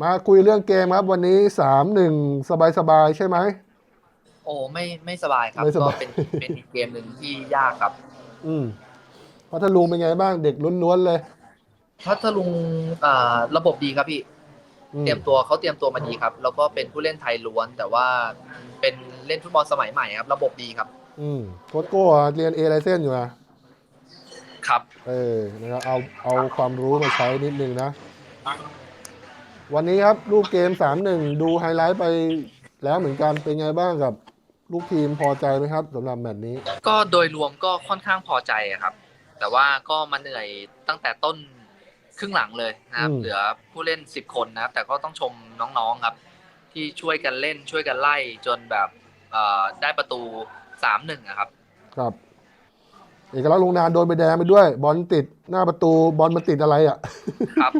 มาคุยเรื่องเกมครับ วันนี้สามหนึ่งสบายๆใช่ไหม โอ้ไม่ไม่สบายครับไม่สก็บาย เป็นเป็นอีกเกมหนึ่งที่ยากครับ อืมพัทลุงเป็นไงบ้างเด็กล้วนๆเลยพัทลุงอ่าระบบดีครับพี่ อืมเตรียมตัวเขาเตรียมตัวมาดีครับ แล้วก็เป็นผู้เล่นไทยล้วน แต่ว่าเป็นเล่นฟุตบอลสมัยใหม่ครับ ระบบดีครับ อืมโค้ชโก้เรียนเอไลเซนอยู่นะครับ เออนะครับเอาเอาความรู้มาใช้นิดนึงนะ วันนี้ครับลูกเกมสามหนึ่งดูไฮไลท์ไปแล้วเหมือนกันเป็นไงบ้างกับ ลูกทีมพอใจไหมครับสำหรับแมตช์นี้ ก็โดยรวมก็ค่อนข้างพอใจอะครับ แต่ว่าก็มาเหนื่อยตั้งแต่ต้นครึ่งหลังเลยนะครับ อืม เหลือผู้เล่นสิบคนนะครับ แต่ก็ต้องชมน้องๆครับ ที่ช่วยกันเล่นช่วยกันไล่จนแบบเอ่อได้ประตูสามหนึ่งครับ ครับ เอกลักษณ์ลงนานโดนใบแดงไปด้วย บอลติดหน้าประตูบอลมันติดอะไรอะ ครับ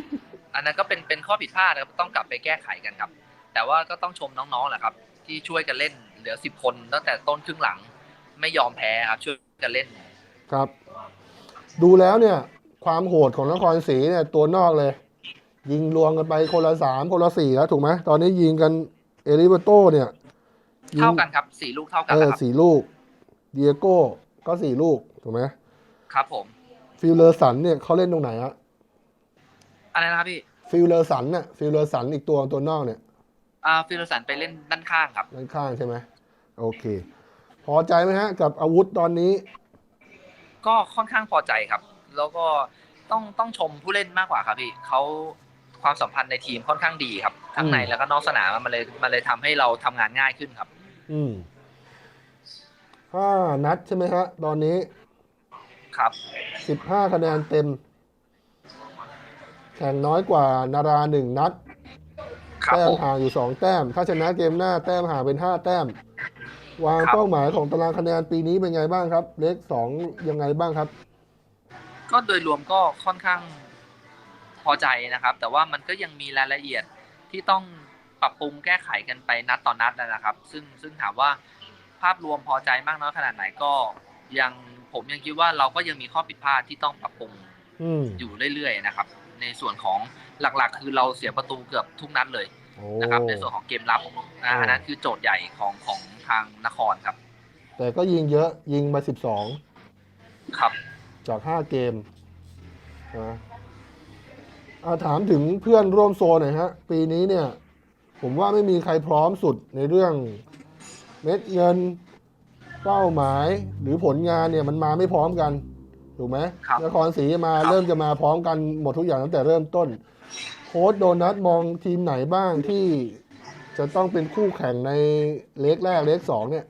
อันนั้นก็เป็นเป็นข้อผิดพลาดนะครับต้องกลับไปแก้ไขกันครับ แต่ว่าก็ต้องชมน้องๆแหละครับ ที่ช่วยกันเล่นเหลือสิบคนตั้งแต่ต้นครึ่งหลัง ไม่ยอมแพ้ครับช่วยกันเล่นครับ ดูแล้วเนี่ย ความโหดของนครศรีเนี่ยตัวนอกเลย ยิงรวงกันไปคนละสามคนละสี่แล้วถูกไหมตอนนี้ยิงกันเอริเบโตเนี่ยยิงเท่ากันครับสี่ลูกเท่ากันเออนะครับสี่ลูกเดียโก้ก็สี่ลูกถูกไหมครับผมฟิลเลอร์สันเนี่ยเขาเล่นตรงไหนฮะ อะไรนะครับพี่ ฟิลเลอร์สันเนี่ยฟิลเลอร์สันอีกตัวตัวนอกเนี่ยอ่าฟิลสันไปเล่นด้านข้างครับ ด้านข้างใช่ไหมโอเค พอใจไหมฮะ กับอาวุธตอนนี้ ก็ค่อนข้างพอใจครับ แล้วก็ต้องต้องชมผู้เล่นมากกว่าครับพี่เขาความสัมพันธ์ในทีมค่อนข้างดีครับทั้งในอืมแล้วก็นอกสนามมันเลยมันเลยทำให้เราทำงานง่ายขึ้นครับ อืมห้านัดใช่ไหมฮะ ตอนนี้ครับ สิบห้าคะแนนเต็มแข่งน้อยกว่านาราหนึ่งนัด ครับแต้ผมม ห่างอยู่สองแต้ม ถ้าชนะเกมหน้าแต้มห่างเป็นห้าแต้ม วางครับ เป้าหมายของตารางคะแนนปีนี้เป็นไงบ้างครับ เลขสองยังไงบ้างครับ ก็โดยรวมก็ค่อนข้างพอใจนะครับ แต่ว่ามันก็ยังมีรายละเอียดที่ต้องปรับปรุงแก้ไขกันไปนัดต่อนนัดนะครับ ซึ่งซึ่งถามว่าภาพรวมพอใจมากน้อยขนาดไหนก็ยังผมยังคิดว่าเราก็ยังมีข้อผิดพลาดที่ต้องปรับปรุงอืม อยู่เรื่อยๆนะครับ ในส่วนของหลักๆ คือเราเสียประตูเกือบทุกนัดเลยโอ้นะครับในส่วนของเกมรับนะโอ้อันนั้นคือโจทย์ใหญ่ของของทางนครครับ แต่ก็ยิงเยอะยิงมาสิบสองครับ จากห้าเกมนะอ่าถามถึงเพื่อนร่วมโซนหน่อยฮะ ปีนี้เนี่ย ผมว่าไม่มีใครพร้อมสุดในเรื่องเม็ดเงิน เป้าหมายหรือผลงานเนี่ยมันมาไม่พร้อมกัน ถูกไหมครับนครศรีมาครับเริ่มจะมาพร้อมกันหมดทุกอย่างตั้งแต่เริ่มต้น โค้ชโดนัทมองทีมไหนบ้างที่จะต้องเป็นคู่แข่งในเล็กแรกเล็กสองเนี่ย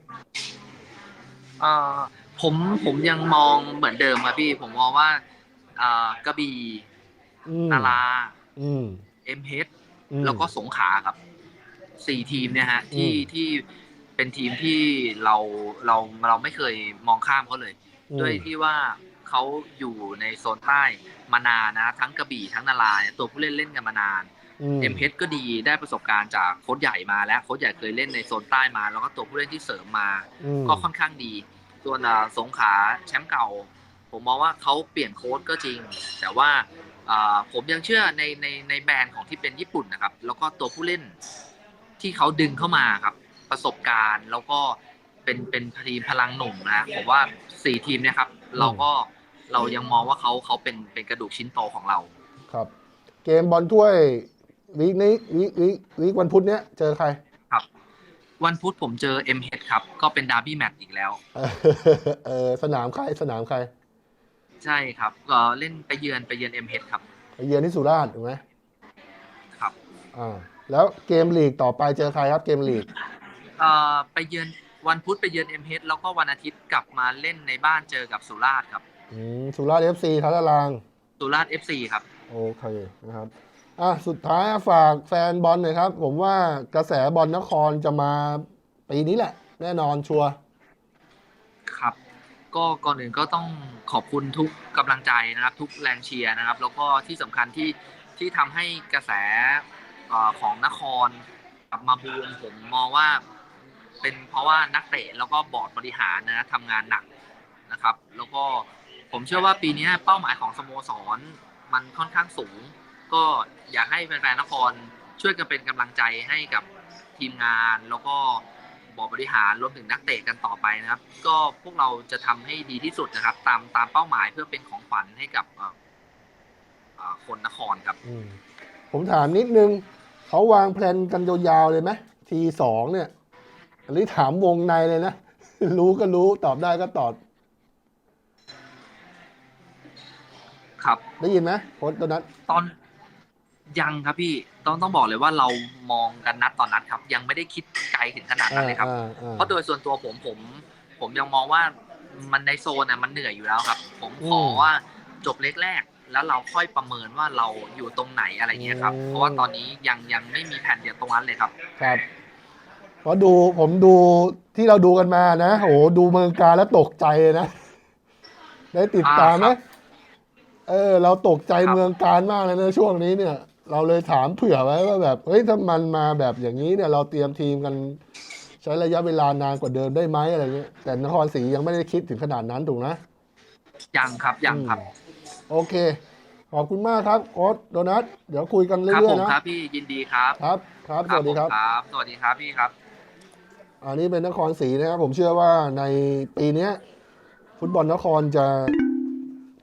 อ่าผมผมยังมองเหมือนเดิมครับพี่ ผมมองว่าอ่ากระบี่อืมนาราอืมเอ็มเฮดอืมแล้วก็สงขลาครับสี่ทีมเนี่ยฮะ ที่อืมที่เป็นทีมที่เราเราเราไม่เคยมองข้ามเขาเลยอืมด้วยที่ว่า เขาอยู่ในโซนใต้มานานนะทั้งกระบี่ทั้งนาราเนี่ยตัวผู้เล่นเล่นกันมานานมเอ็มเพชรก็ดีได้ประสบการณ์จากโค้ชใหญ่มาแล้วโค้ชใหญ่เคยเล่นในโซนใต้มา แล้วก็ตัวผู้เล่นที่เสริมมาอืมก็ค่อนข้างดีส่วนอ่าสงขลาแชมป์เก่า ผมมองว่าเขาเปลี่ยนโค้ชก็จริง แต่ว่าอ่าผมยังเชื่อในในในแบรนด์ของที่เป็นญี่ปุ่นนะครับ แล้วก็ตัวผู้เล่นที่เขาดึงเข้ามาครับ ประสบการณ์แล้วก็เป็นเป็นทีมพลังหนุ่มนะผมว่าสี่ทีมเนะครับ เราก็ เรายังมองว่าเขาเขาเป็นเป็นกระดูกชิ้นโตของเรา ครับ เกมบอลถ้วยวีคนี้วีควีควีควันพุธเนี้ยเจอใคร ครับ วันพุธผมเจอ m h ครับ ก็เป็นดาร์บี้แมตช์อีกแล้วเออเออสนามใครสนามใคร ใช่ครับก็เล่นไปเยือนไปเยือน m h ครับ ไปเยือนที่สุราษฎร์ถูกไหมครับ อ่า แล้วเกมลีกต่อไปเจอใครครับเกมลีกเอ่อไปเยือนวันพุธไปเยือน m h แล้วก็วันอาทิตย์กลับมาเล่นในบ้านเจอกับสุราษฎร์ครับ อืมสุราษฎร์เอฟซีทัตาราง สุราษฎร์ FC ครับ โอเคนะครับ อะ สุดท้ายฝากแฟนบอลหน่อยครับ ผมว่ากระแสบอลนครจะมาปีนี้แหละ แน่นอนชัวร์ครับ ก็ก่อนอื่นก็ต้องขอบคุณทุกกำลังใจนะครับ ทุกแรงเชียร์นะครับ แล้วก็ที่สำคัญที่ที่ทำให้กระแสเอ่อของนครกลับมาบูมผมมองว่า เป็นเพราะว่านักเตะแล้วก็บอร์ดบริหารนะทำงานหนักนะครับ แล้วก็ ผมเชื่อว่าปีนี้เป้าหมายของสโมสรมันค่อนข้างสูง ก็อยากให้แฟนๆนครช่วยกันเป็นกำลังใจให้กับทีมงานแล้วก็บอร์ดบริหารรวมถึงนักเตะกันต่อไปนะครับ ก็พวกเราจะทำให้ดีที่สุดนะครับ ตามตามเป้าหมายเพื่อเป็นของขวัญให้กับคนนครครับผมถามนิดนึงเขาวางแผนกันยาวๆเลยไหมทีสองเนี่ยอันนี้ถามวงในเลยนะ รู้ก็รู้ตอบได้ก็ตอบ ครับ ได้ยินไหมโค้ชตัวนั้นตอนยังครับพี่ต้องต้องบอกเลยว่าเรามองกันนัดต่อนนัดครับ ยังไม่ได้คิดไกลถึงขนาดนั้นเลยครับอ่าอ่าเพราะโดยส่วนตัวผมผม ผมยังมองว่ามันในโซนน่ะมันเหนื่อยอยู่แล้วครับ ผมขออืมว่าจบเล็กแรกแล้วเราค่อยประเมินว่าเราอยู่ตรงไหนอะไรเงี้ยครับอืมเพราะว่าตอนนี้ยังยังไม่มีแผนเดียวตรงนั้นเลยครับ ครับเพราะดูผมดูที่เราดูกันมานะโอ้โหดูเมืองการแล้วตกใจเลยนะ ได้ติดตามไหมอ่าครับ เออ เราตกใจครับเมืองการมากเลยนะช่วงนี้เนี่ย เราเลยถามเผื่อไว้ว่าแบบเฮ้ยถ้ามันมาแบบอย่างนี้เนี่ย เราเตรียมทีมกัน ใช้ระยะเวลานานกว่าเดิมได้ไหมอะไรเงี้ยแต่นครศรียังไม่ได้คิดถึงขนาดนั้นถูกนะยังครับยังครับอืมโอเค ขอบคุณมากครับโค้ชโดนัทเดี๋ยวคุยกันครับเรื่อผยมๆนะครับพี่ยินดีครับ ครับครับ สวัสดีครับผมครับ สวัสดีครับพี่ครับ อันนี้เป็นนครศรีนะครับผมเชื่อว่าในปีเนี้ยฟุตบอลนครจะ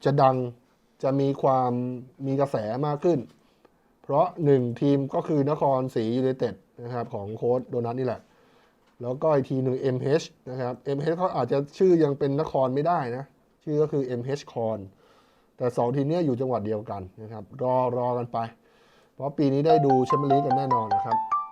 จะดัง จะมีความมีกระแสมากขึ้น เพราะหนึ่งทีมก็คือนครศรียูไนเต็ดนะครับของโค้ชโดนัทนี่แหละ แล้วก็อีกทีหนึ่ง MH นะครับ MH เขาอาจจะชื่อยังเป็นนครไม่ได้นะ ชื่อก็คือ MH คอนแต่สองทีมนี้อยู่จังหวัดเดียวกันนะครับ รอรอกันไป เพราะปีนี้ได้ดูแชมเปี้ยนลีกกันแน่นอนนะครับ